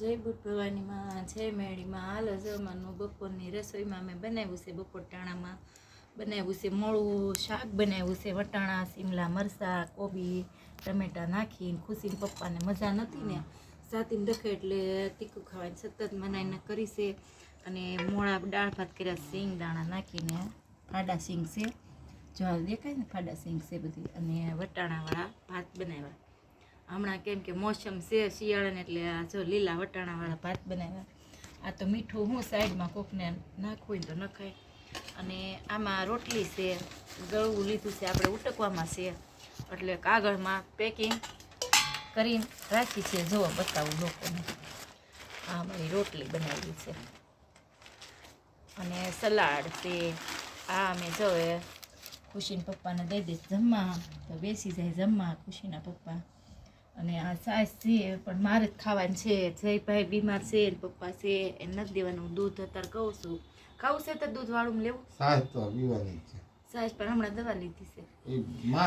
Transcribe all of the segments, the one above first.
જય બુટ ભવાનીમાં, જય મેળીમાં. હાલ જમવાનું બપોરની રસોઈમાં અમે બનાવ્યું છે બપોર ટાણામાં. બનાવ્યું છે મોળું શાક, બનાવ્યું છે વટાણા, શિમલા મરચાં, કોબી, ટમેટા નાખીને ખુશીને પપ્પાને મજા નથી ને. સાતીને દખે એટલે તીખું ખાવાની સતત મનાઈને કરી છે. અને મોળા દાળ ભાત કર્યા સિંગ દાણા નાખીને ફાડા સિંગ છે. જો દેખાય ને ફાડા સિંગ છે બધી. અને વટાણાવાળા ભાત બનાવ્યા. હમણાં કેમ કે મોસમ છે શિયાળાને એટલે આ જો લીલા વટાણાવાળા ભાત બનાવ્યા. આ તો મીઠું હું સાઈડમાં કોકને નાખવું તો નખાય. અને આમાં રોટલી છે, ગળવું લીધું છે, આપણે ઉટકવામાં છે. એટલે કાગળમાં પેકિંગ કરીને રાખી છે. જો બતાવું લોકોને. આ મારી રોટલી બનાવી છે. અને સલાડ છે. આ અમે જો ખુશીના પપ્પાને દઈ દઈશ. જમવા. તો બેસી જાય જમવા ખુશીના પપ્પા. અને આ સાસ છે પણ મારે જ ખાવાનું છે. જયભાઈ બીમાર છે ને પપ્પા છે એ નથી દેવાનું દૂધ અત્યારે કહું છું. ખાવું છે તો દૂધ વાળું લેવું? સાસ તો પીવાની છે. સાસ પણ હમણાં દવા લીધી છે.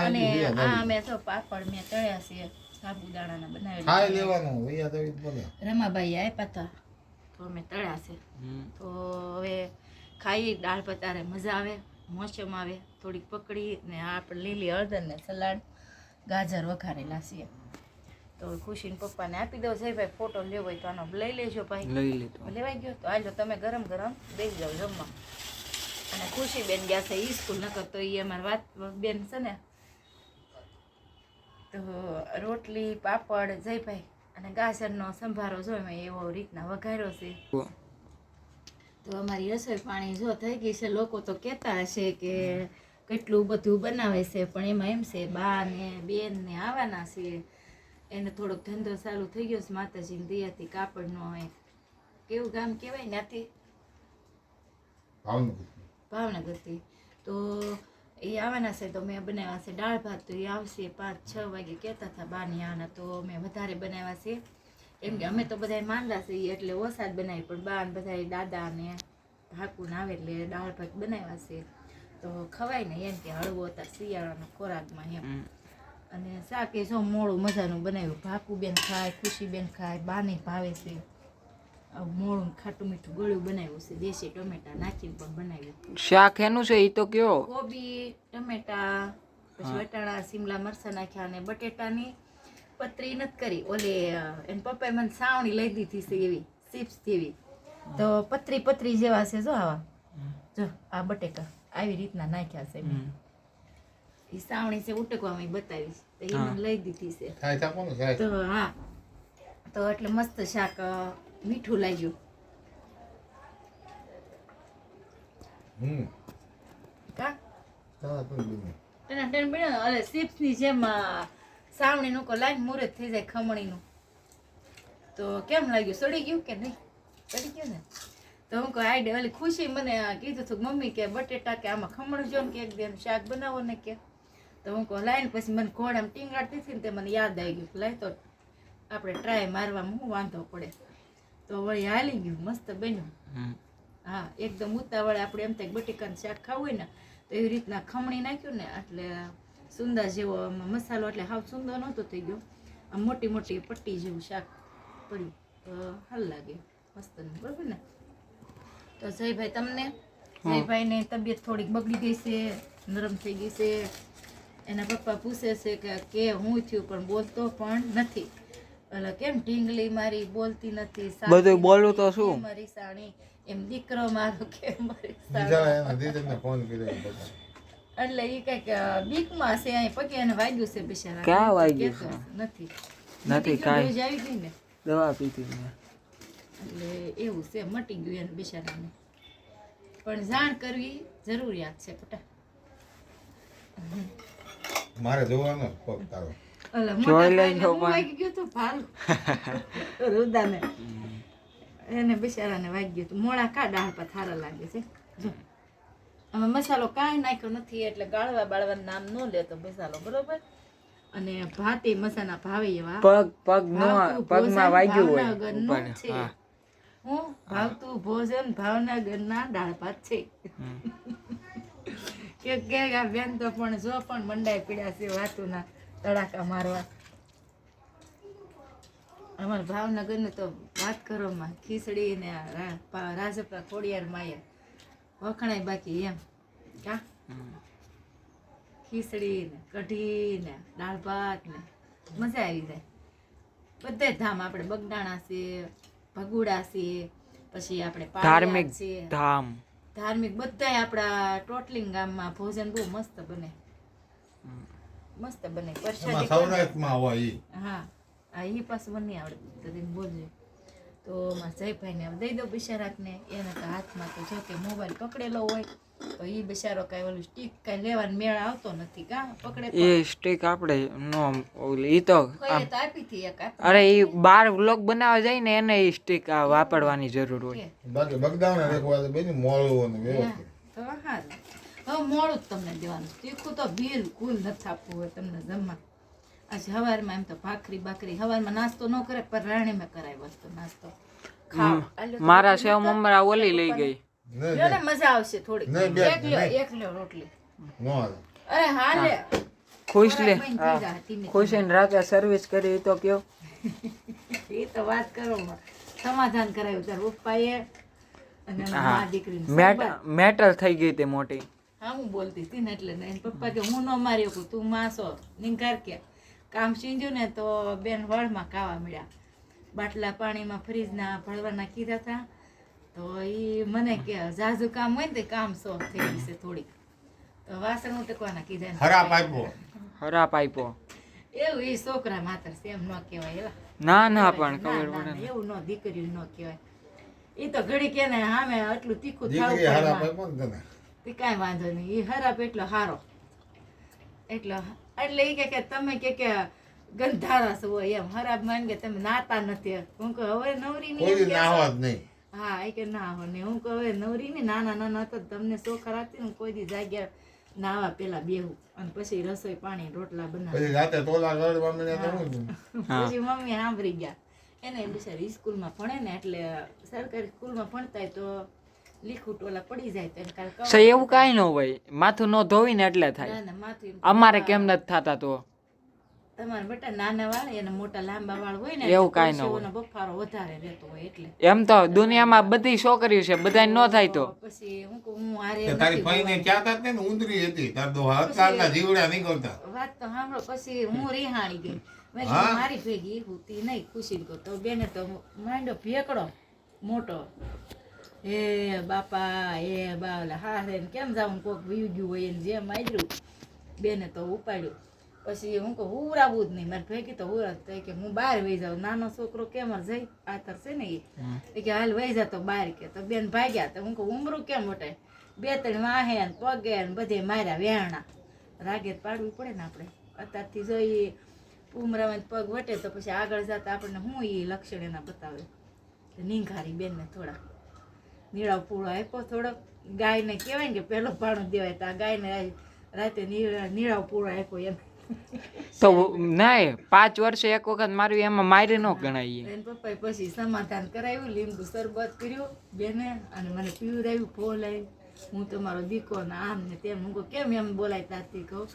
અને આ અમે તો પાપડ મેં તળ્યા છે સાબુદાણાના ખાઈ બનાવેલા લેવાનું ભૈયા તો બોલે રમાભાઈ આપ્યા હતા તો અમે તળ્યા છે. તો હવે ખાઈ દાળ પતારે મજા આવે મોસમ આવે થોડીક પકડી ને આપણે લીલી હળદર ને સલાડ ગાજર વઘારેલા છે. તો ખુશીને પપ્પાને આપી દો જય ભાઈ ફોટો લેવો હોય તો આનો લઈ લેજો ભાઈ. લઈ લીધો લેવાઈ ગયો તો હાલો તમે ગરમ ગરમ બેસી જાઓ જમવા. અને ખુશી બેન ગયા છે ઈ સ્કૂલ ન કરતો એ અમારી વાત બેન છે ને તો રોટલી પાપડ જયભાઈ અને ગાજરનો સંભારો જો એમાં એવો રીતના વઘાર્યો છે. તો અમારી રસોઈ પાણી જો થઈ ગઈ છે લોકો તો કહેતા હશે કે કેટલું બધું બનાવે છે પણ એમાં એમ છે બા ને બેન ને આવવાના છે. એને થોડોક ધંધો ચાલુ થઈ ગયો છે માતાજીની દયાથી કાપડનો હોય. કેવું ગામ કહેવાય ત્યાંથી ભાવનગર. ભાવનગરથી. તો એ આવવાના છે તો મેં બનાવ્યા છે દાળ ભાત તો એ આવશે પાંચ છ વાગે. કહેતા હતા બાની આના તો મેં વધારે બનાવ્યા છે. કેમ કે અમે તો બધા માંદા છીએ એટલે ઓછા જ બનાવી પણ બા બધા દાદા ને હાકુને આવે એટલે દાળ ભાત બનાવ્યા છે. તો ખવાય ને એમ કે હળવો હતા શિયાળાના ખોરાકમાં એમ. અને શાક એ જો મોળું મજાનું બનાવ્યું. ભાકુબેન ખાય ખુશીબેન ખાય બાને ભાવે છે. મોળું ખાટું મીઠું ગળ્યું બનાવ્યું છે. દેશી ટમેટા નાખીને પણ બનાવ્યું. શાક એનું છે એ તો કયો? કોબી ટમેટા પછી વટાણા સિમલા મરચાં નાખ્યા અને બટેટાની પતરી નથી કરી. ઓલે એને પપ્પાએ મને સાવણી લઈ દીધી છે એવી ચિપ્સ જેવી. તો પતરી પતરી જેવા છે જો આવા. જો આ બટેકા આવી રીતના નાખ્યા છે મેં એ સાવણી છે ઉટકવામાં બતાવીશ. તો એ મને લઈ દીધી છે. ને તો હા. તો એટલે મસ્ત શાક મીઠું લાગ્યું. ચિપ્સની જેમ સાવણી નું કો લાઈન મુરત થઈ જાય ખમણીનું તો કેમ લાગ્યું? સડી ગયું કે નહીં? સડી ગયું ને? તો હું કહું આઈડે ઓલી ખુશી મને કીધું હતું મમ્મી કે બટેટા કે આમાં ખમણ જો ને કે એક બેન શાક બનાવો ને કે. તો હું કહું લાઈન પછી મને ઘોડામાં ટીંગાડતી હતી ને તે મને યાદ આવી ગયું લાય તો આપણે ટ્રાય મારવામાં હું વાંધો પડે. તો વળી હાલી ગયું મસ્ત બન્યું. હા એકદમ ઉતાવળે આપણે એમ થાય બટેકાનું શાક ખાવું હોય ને તો એવી રીતના ખમણી નાખ્યું ને એટલે સુંદર જેવો મસાલો એટલે હાવ સુંદર નહોતો થઈ ગયો. આમ મોટી મોટી પટ્ટી જેવું શાક પડ્યું. તો હાલ લાગે. મસ્ત બરાબર ને? તો જયભાઈ તમને જયભાઈને તબિયત થોડીક બગડી ગઈ છે નરમ થઈ ગઈ છે. એના પપ્પા પૂછે છે કે કે હું થયું પણ બોલતો પણ નથી. એટલે કેમ ઢીંગલી મારી બોલતી નથી? બધું બોલું તો શું? મારી સાણી એમ દીકરો મારો કે મારી સાણી ફોન કર્યો એટલે એ કંઈક બીકમાં છે અહીં પગે એને વાગ્યું છે બિચારા ક્યાં વાગ્યું છે? નથી. નથી ગયું, કાંઈ. જાવી ગઈ ને. દવા પીધી મેં. એટલે એવું છે મટી ગયું એને બિચારાને. પણ જાણ કરવી જરૂરિયાત છે પટા. મારે જોવાનો પગ તારો. જોઈ લઈ જો પણ. વાગી ગયું તું ભાલું. રુદાને. એને બિચારાને વાગી ગયું હતું મોડા કા ડાળ પર થારા લાગે છે. જો. આમાં મસાલો કાંઈ નાખ્યો નથી એટલે ગાળવા બાળવાનું નામ ન લેતો મસાલો બરોબર? અને ભાતે મસાલા ભાવે એવા. પગ પગ નો પગમાં વાગ્યું હોય. છે. હું. ભાવતું ભોજન ભાવનગરના દાળ ભાત છે. કે કે બેન તો પણ જો પણ મંડાઈ પીડ્યા છે વાતુના તડાકા મારવા. અમારા ભાવનગરને તો વાત કરો માં ખીચડી ને રાજપરા ખોડિયાર માયા. વખણાય બાકી એમ. કા? ખીચડી ને કઢી ને દાળ ભાત ને મજા આવી જાય. બધે ધામ આપણે બગદાણા છે ભગુડા છે પછી આપણે ધાર્મિક ધામ. ધાર્મિક બધાય આપણા ટોટલિંગ ગામમાં ભોજન બહુ મસ્ત બને. મસ્ત બને. એમાં સૌરાષ્ટ્રમાં હોય હા આ ઈ પાછું મને આવડે તો બોલજો. તો મારા જયભાઈને હવે દઈ દો બિચારાકને એને તો હાથમાં તો જો કે મોબાઈલ પકડેલો હોય. તો એ બિચારો કાંઈ ઓલું સ્ટીક કાંઈ લેવાનો મેળ આવતો નથી કા? પકડે એ સ્ટીક આપણે નો ઓલી ઈ તો આપી હતી એક અરે ઈ બાર વ્લોગ બનાવવા જાય ને એને ઈ સ્ટીક વાપરવાની જરૂર હોય. બાકી બગદાણા રેખવા તો બેની મોળું ને હા, વ્યવસ્થિત. તો હા. હવે મોડું જ તમને દેવાનું. તીખું તો બિલકુલ નથી આપવું હોય તમને જમવા. આજે સવારમાં એમ તો ભાખરી બાકરી સવારમાં નાસ્તો ન કરે પર રાણીમાં કરાય વસ્તુ નાસ્તો. ખાવ. મારા સેવ મમરા ઓલી લઈ ગઈ. ને મજા આવશે થોડી નહીં, બેન, એક લ્યો નહીં. એક લ્યો રોટલી. અરે હા લે. ખુશ લે. થોડાક મહિને થઈ જાય, ધીમે ખુશીને રાતે સર્વિસ કરી તો કયો. એ તો વાત કરો સમાધાન કરાયું તાર પપ્પાએ અને હા. મા દીકરીને મેટ મેટલ થઈ ગઈ તે મોટી. હા હું બોલતી હતી ને એટલે ને પપ્પા કે હું ન માર્યો કહું તું માસો નિંકાર કે કામ સીંજ્યું ને તો બેન વળમાં કાવા મળ્યા. બાટલા પાણીમાં ફ્રીજના ભળવાના કીધા હતા. તો એ મને કે ઝાઝુ કામ હોય ને તે કામ સોફ થઈ ગઈ છે થોડીક. તો વાસણ ઉટકવાના કીધા ખરાબ. આપ્યો. ખરાબ આપ્યો. એવું એ છોકરા માત્ર છે એમ ન કહેવાય એવા. ના ના પણ ખબર પડે એવું ન દીકરી ન કહેવાય. એ તો ઘડી કે ને સામે આટલું તીખું થાવું તે કાંઈ વાંધો નહીં. એ હરાપ એટલો હારો. એટલો એટલે એ કે કે તમે કે કે ગંધારા હોય એમ. હરાબ માન કે તમે નાતા નથી. હું કે હવે નવરી ની નાહવા જ નહીં. હા એ કે ના હોને હું કહું નવરી ને નાના નાના હતા તમને શોખ રાખતી ને કોઈ દી જાગ્યા નાવા પેલા બેહું. અને પછી રસોઈ પાણી રોટલા બનાવ. પછી રાતે તોલા ગળવા તો પછી મમ્મી સાંભળી ગયા. એને બિચારી સ્કૂલમાં ભણે ને એટલે સરકારી સ્કૂલમાં ભણતા હોય તો લીખું ટોલા પડી જાય એવું કઈ ન હોય. માથું ન ધોવી ને એટલે થાય. ના, ના, માથું એમ અમારે કેમ નથી થતા તો? તમારા બેટા નાના વાળ એને મોટા લાંબા વાળ હોય ને એવું એટલે કાંઈ ન હોય. બફારો વધારે રહેતો હોય એટલે. એમ તો દુનિયામાં બધી છોકરીઓ છે બધાય ન થાય તો. પછી હું કહું હું આરે તારી ભાઈને ક્યાં તા ને ઉંદરી હતી તાર તો અત્યારના જીવડા નીકળતા. વાત તો સાંભળો પછી હું રિહાણી ગઈ. મેં મારી ભેગી હોતી નહીં ખુશી કહો. તો બેને તો માંડો ભેકડો મોટો. હે બાપા હે બાલા હા રે કેમ જાઉં? કોક વી ગયું હોય એને જેમ આવ્યું બેને તો ઉપાડ્યું. પછી હું કહું હુરાવું જ નહીં. મારે ભેગી તો હુરા તો કે હું બહાર વહી જાઉં. નાનો છોકરો કેમ જઈ આતર છે ને એ કે હાલ વહી જતો બહાર કે. તો બેન ભાગ્યા તો હું કહું ઉમરું કેમ મોટે બે ત્રણ વાહે ને પગે ને બધે માર્યા વેણા રાગે પાડવી પડે ને આપણે. અત્યારથી જોઈએ ઉમરામાં પગ વટે તો પછી આગળ જતા આપણને હું એ લક્ષણ એના બતાવે. નિંઘારી નીંઘારી બેનને થોડા નીળા પૂળો આપ્યો થોડોક. ગાયને કહેવાય ને કે પહેલો પાણો દેવાય તો આ ગાયને રાતે નીળા નીળા પૂળો આપ્યો એમ. તો નહીં પાંચ વર્ષે એક વખત મારું એમાં મારી ન ગણાય એને પપ્પાએ પછી સમાધાન કરાવ્યું લીંબુ શરબત કર્યું બેને અને મને પીવડાવ્યું ફોલાવ્યું હું તમારો દીકો ને આમ ને તેમ હું કેમ એમ બોલાય તારથી? કહું.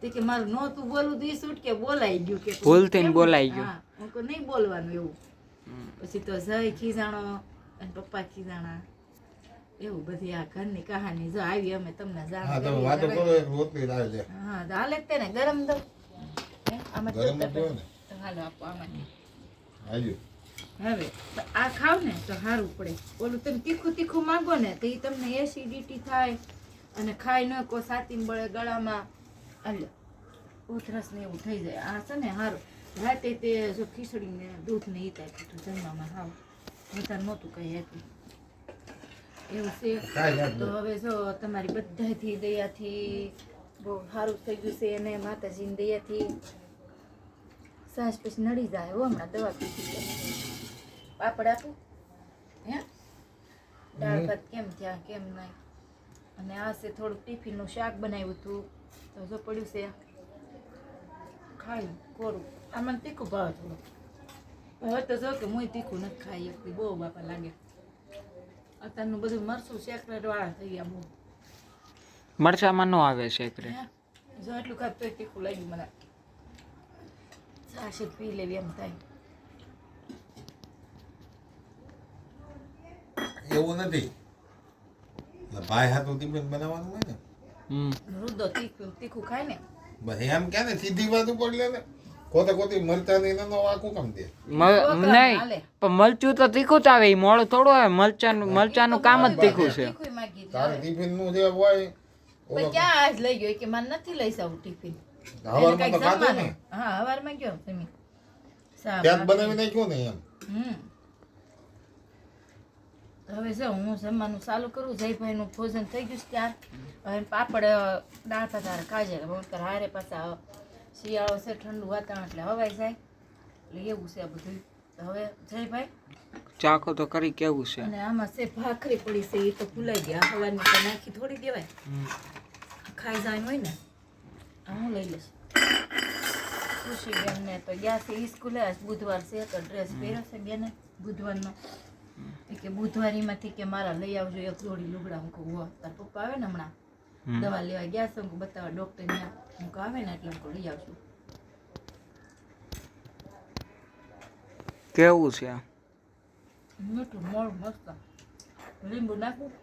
તે કે મારું નહોતું બોલવું તો એ છૂટ કે બોલાઈ ગયું કે ભૂલથી ને બોલાઈ ગયું. હું. કહું નહીં બોલવાનું એવું. પછી તો જય ખીજાણો અને પપ્પા ખીજાણા. એવું બધી આ ઘરની કહાની જો આવી અમે તમને જાણ હા તો વાતો કરો એક રોટલી લાવી હા તો હાલે તે ને ગરમ દો? આમાં ગરમ દો ને. તો હાલો આપો આમાં. હાલ્યો. હવે આ ખાવ ને તો સારું પડે. ઓલું તમે તીખું તીખું માંગો ને તો એ તમને એસિડિટી થાય અને ખાઈ ન કો સાતીન બળે ગળામાં. અલ્યો ઉધરસ ને એવું થઈ જાય. આ છે ને સારું રાતે તે જો ખીચડી ને દૂધ ને એ થાય જમવામાં હાવ. વધારે નહોતું કંઈ આપ્યું. એવું છે. તો હવે જો તમારી બધાથી દયાથી બહુ સારું થઈ ગયું છે અને માતાજીની દયાથી સાસ પછી નડી જાય હો હમણાં દવા પીધી. પાપડ આપું? હે? દાળ ભાત કેમ થયા કેમ નહીં? અને આ છે થોડુંક ટિફિનનું શાક બનાવ્યું હતું. તો જો પડ્યું છે. ખાયું કોરું. આમાં તીખું ભાવ થોડું હવે તો જો કે હું તીખું નથી ખાઈ શકતી. બહુ બાપા લાગે. અત્યારનું બધું મરચું સેક્રેટ વાળા થઈ ગયા બહુ. મરચામાં ન આવે સેક્રેટ જો એટલું ખાતું એક તીખું લાગ્યું મને. છાશ પી લેવી એમ થાય. એવું નથી. ભાઈ હાથું તીખું બનાવવાનું હોય ને. રુદ્ધો તીખું તીખું ખાય ને. બસ એમ કે ને સીધી વાત ઉપર લે ને. ખોતે ખોટી મરચાની એનો આખું કામ દે. નહીં પણ મરચું તો તીખું જ આવે મોડું થોડું આવે મરચાનું મરચાનું કામ જ તીખું છે. તારે ટિફિનનું જે હોય પણ ક્યાં આજ લઈ ગયો? કે મને નથી લઈ સાવ ટિફિન. હવારમાં તો ખાતો ને. હા હવારમાં ગયો તમે ત્યાં. બનાવી નાખ્યું ને એમ. હવે જો હું જમવાનું ચાલુ કરું જયભાઈનું ભોજન થઈ ગયું છે ત્યાર હવે પાપડ દાળ ભાત કાજે હારે પાછા શિયાળો છે ઠંડુ વાતાવરણ એટલે હવાઈ જાય. એટલે એવું છે આ બધું. હવે જયભાઈ? ચાખો તો કરી કેવું છે? અને આમાં છે ભાખરી પડી છે એ તો ભૂલાઈ ગયા. હવાની તો નાખી થોડી દેવાય. ખાઈ જાય હોય ને આ હું લઈ લઈશ. ખુશીબેનને તો ગયા છે ઈ સ્કૂલે. બુધવાર છે તો ડ્રેસ પહેર્યો છે બેને બુધવારનો. કે બુધવારીમાંથી કે મારા લઈ આવજો એક જોડી લુગડા હું કહું "હો, તાર પપ્પા આવે ને હમણાં? હમ. દવા લેવા ગયા છે બતાવવા ડૉક્ટર ત્યાં. હું આવે ને એટલે હું લઈ આવશું કેવું છે? મીઠું મોળ મસ્ત. લીંબુ નાખું.